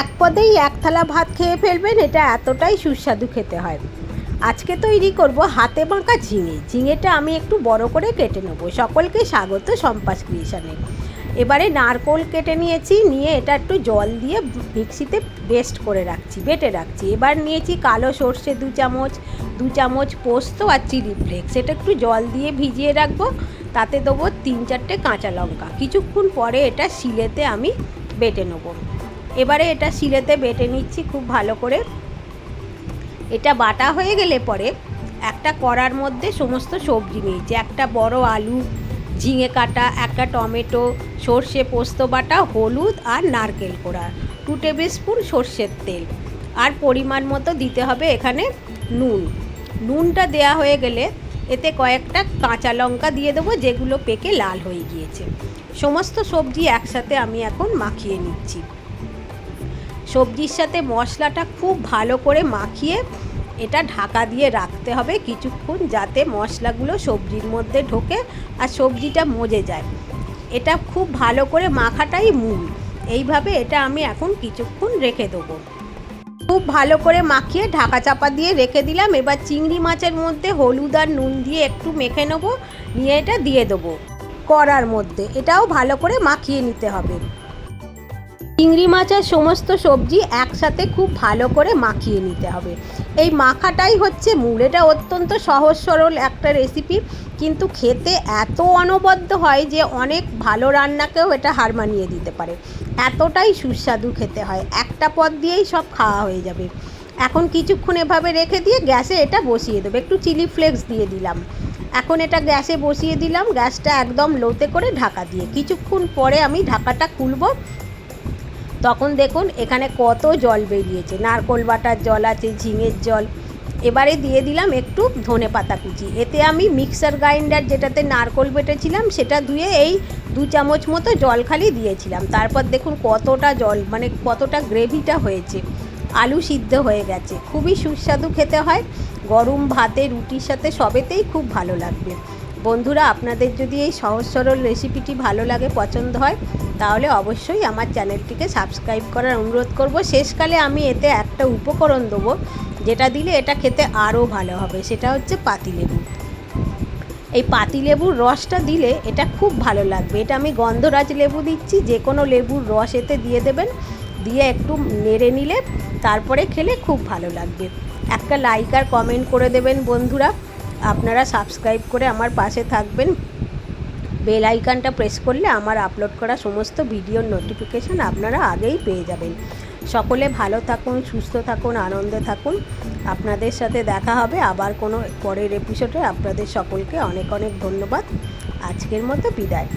এক পদেই এক থালা ভাত খেয়ে ফেলবেন, এটা এতটাই সুস্বাদু খেতে হয়। আজকে তৈরি করব হাতে বাঁকা ঝিঙে। ঝিঙেটা আমি একটু বড় করে কেটে নেব। সকলকে স্বাগত সম্পাস ক্রিয়েশনে। এবারে নারকোল কেটে নিয়েছি, নিয়ে এটা একটু জল দিয়ে মিক্সিতে পেস্ট করে রাখছি, বেটে রাখছি। এবার নিয়েছি কালো সর্ষে দু চামচ দু চামচ পোস্ত আর চিলি ফ্লেক্স। এটা একটু জল দিয়ে ভিজিয়ে রাখব, তাতে দেবো তিন চারটে কাঁচা লঙ্কা। কিছুক্ষণ পরে এটা শিলেতে আমি বেটে নেব। এবারে এটা শিলেতে বেটে নিচ্ছি খুব ভালো করে। এটা বাটা হয়ে গেলে পরে একটা কড়ার মধ্যে সমস্ত সবজি নিয়েছি। একটা বড় আলু, ঝিঙে কাটা, একটা টমেটো, সর্ষে পোস্ত বাটা, হলুদ আর নারকেল কোড়া টু টেবিল স্পুন সর্ষের তেল। আর পরিমাণ মতো দিতে হবে এখানে নুন। নুনটা দেয়া হয়ে গেলে এতে কয়েকটা কাঁচা লঙ্কা দিয়ে দেবো, যেগুলো পেকে লাল হয়ে গিয়েছে। সমস্ত সবজি একসাথে আমি এখন মাখিয়ে নিচ্ছি। সবজির সাথে মশলাটা খুব ভালো করে মাখিয়ে এটা ঢাকা দিয়ে রাখতে হবে কিছুক্ষণ যাতে মশলাগুলো সবজির মধ্যে ঢোকে আর সবজিটা মজে যায়। এটা খুব ভালো করে মাখাটাই মূল। এইভাবে এটা আমি এখন কিছুক্ষণ রেখে দেবো। খুব ভালো করে মাখিয়ে ঢাকা চাপা দিয়ে রেখে দিলাম। এবার চিংড়ি মাছের মধ্যে হলুদ আর নুন দিয়ে একটু মেখে নেব। নিয়ে এটা দিয়ে দেবো। কড়ার মধ্যে। এটাও ভালো করে মাখিয়ে নিতে হবে। চিংড়ি মাছের সমস্ত সবজি একসাথে খুব ভালো করে মাখিয়ে নিতে হবে। এই মাখাটাই হচ্ছে মূল। এটা অত্যন্ত সহজ সরল একটা রেসিপি কিন্তু খেতে এত অনবদ্য হয় যে অনেক ভালো রান্নাকেও এটা হার মানিয়ে দিতে পারে। এতটাই সুস্বাদু খেতে হয়। একটা পদ দিয়েই সব খাওয়া হয়ে যাবে। এখন কিছুক্ষণ এভাবে রেখে দিয়ে গ্যাসে এটা বসিয়ে দেবে। একটু চিলি ফ্লেক্স দিয়ে দিলাম। এখন এটা গ্যাসে বসিয়ে দিলাম। গ্যাসটা একদম লোতে করে ঢাকা দিয়ে। কিছুক্ষণ পরে আমি ঢাকাটা খুলবো। তখন দেখুন এখানে কত জল বেরিয়েছে। নারকোল বাটার জল আছে, ঝিঙের জল। এবারে দিয়ে দিলাম একটু ধনে পাতা কুচি। এতে আমি মিক্সার গ্রাইন্ডার যেটাতে নারকোল বেটেছিলাম, সেটা ধুয়ে এই দু চামচ মতো জল খালি দিয়েছিলাম। তারপর দেখুন কতটা জল মানে কতটা গ্রেভিটা হয়েছে। আলু সিদ্ধ হয়ে গেছে। খুবই সুস্বাদু খেতে হয়। গরম ভাতে, রুটির সাথে সবেতেই খুব ভালো লাগবে। বন্ধুরা, আপনাদের যদি এই সহজ সরল রেসিপিটি ভালো লাগে, পছন্দ হয় তাহলে অবশ্যই আমার চ্যানেলটিকে সাবস্ক্রাইব করার অনুরোধ করব। শেষকালে আমি এতে একটা উপকরণ দেবো, যেটা দিলে এটা খেতে আরও ভালো হবে। সেটা হচ্ছে পাতিলেবু এই পাতিলেবুর রসটা দিলে এটা খুব ভালো লাগবে। এটা আমি গন্ধরাজ লেবু দিচ্ছি, যে কোনো লেবুর রস এতে দিয়ে দেবেন। দিয়ে একটু নেড়ে নিলে তারপরে খেলে খুব ভালো লাগবে। একটা লাইক আর কমেন্ট করে দেবেন বন্ধুরা। আপনারা সাবস্ক্রাইব করে আমার পাশে থাকবেন। বেল আইকনটা প্রেস করলে আমার আপলোড করা সমস্ত ভিডিওর নোটিফিকেশান আপনারা আগেই পেয়ে যাবেন। সকলে ভালো থাকুন, সুস্থ থাকুন, আনন্দে থাকুন। আপনাদের সাথে দেখা হবে আবার কোনো পরের এপিসোডে আপনাদের সকলকে অনেক অনেক ধন্যবাদ। আজকের মতো বিদায়।